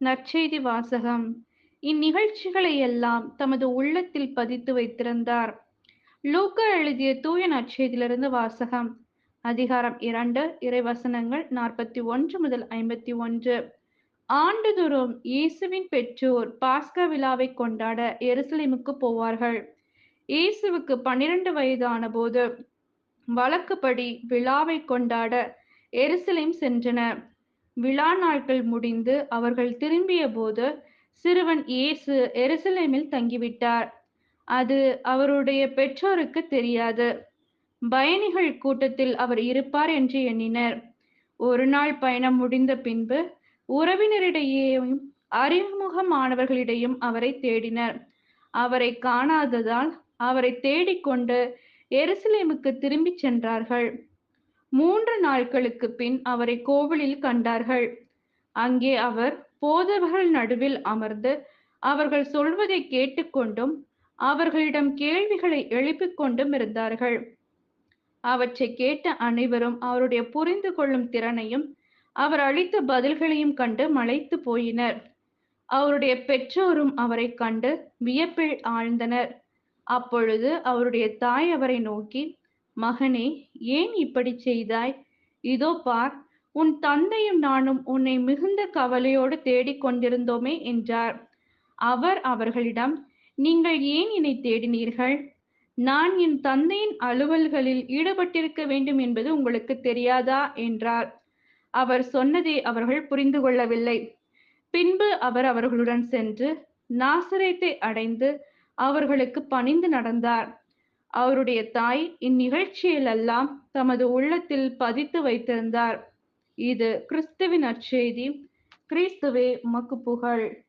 நற்செய்தி வாசகம். இந்நிகழ்ச்சிகளை எல்லாம் தமது உள்ளத்தில் பதித்து வைத்திருந்தார். லூக்கா எழுதிய தூய நற்செய்தியிலிருந்து வாசகம். அதிகாரம் இரண்டு இறைவசனங்கள் நாற்பத்தி ஒன்று முதல் ஐம்பத்தி ஒன்று. ஆண்டுதோறும் இயேசுவின் பெற்றோர் பாஸ்கா விழாவை கொண்டாட எருசலேமுக்கு போவார்கள். இயேசுவுக்கு பன்னிரண்டு வயதான போது வழக்குப்படி விழாவை கொண்டாட எருசலேம் சென்றனர். விழா நாட்கள் முடிந்து அவர்கள் திரும்பிய போது சிறுவன் இயேசு எருசலேமில் தங்கிவிட்டார். அது அவருடைய பெற்றோருக்கு தெரியாது. பயணிகள் கூட்டத்தில் அவர் இருப்பார் என்று எண்ணினர். ஒரு நாள் பயணம் முடிந்த பின்பு உறவினரிடையேயும் அறிமுகமானவர்களிடையும் அவரை தேடினர். அவரை காணாததால் அவரை தேடிக்கொண்டு எருசலேமுக்கு திரும்பிச் சென்றார்கள். மூன்று நாட்களுக்கு பின் அவரை கோவிலில் கண்டார்கள். அங்கே அவர் போதவர்கள் நடுவில் அமர்ந்து அவர்கள் சொல்வதை கேட்டுக்கொண்டும் அவர்களிடம் கேள்விகளை எழுப்பிக் கொண்டும் இருந்தார்கள். அவற்றை கேட்ட அனைவரும் அவருடைய புரிந்து கொள்ளும் திறனையும் அவர் அளித்த பதில்களையும் கண்டு மலைத்து போயினர். அவருடைய பெற்றோரும் அவரை கண்டு வியப்பில் ஆழ்ந்தனர். அப்பொழுது அவருடைய தாய் அவரை நோக்கி மகனே ஏன் இப்படி செய்தாய்? இதோ பார் உன் தந்தையும் நானும் உன்னை மிகுந்த கவலையோடு தேடிக் கொண்டிருந்தோமே என்றார். அவர் அவர்களிடம் நீங்கள் ஏன் என்னை தேடினீர்கள்? நான் என் தந்தையின் அலுவல்களில் ஈடுபட்டிருக்க வேண்டும் என்பது உங்களுக்கு தெரியாதா? என்றார். அவர் சொன்னதை அவர்கள் புரிந்து கொள்ளவில்லை. பின்பு அவர் அவர்களுடன் சென்று நாசரேத்தை அடைந்து அவர்களுக்கு பணிந்து நடந்தார். அவருடைய தாய் இந்நிகழ்ச்சியிலெல்லாம் தமது உள்ளத்தில் பதித்து வைத்திருந்தார். இது கிறிஸ்துவின் அச்செய்தி கிறிஸ்துவே மக்கு புகழ்.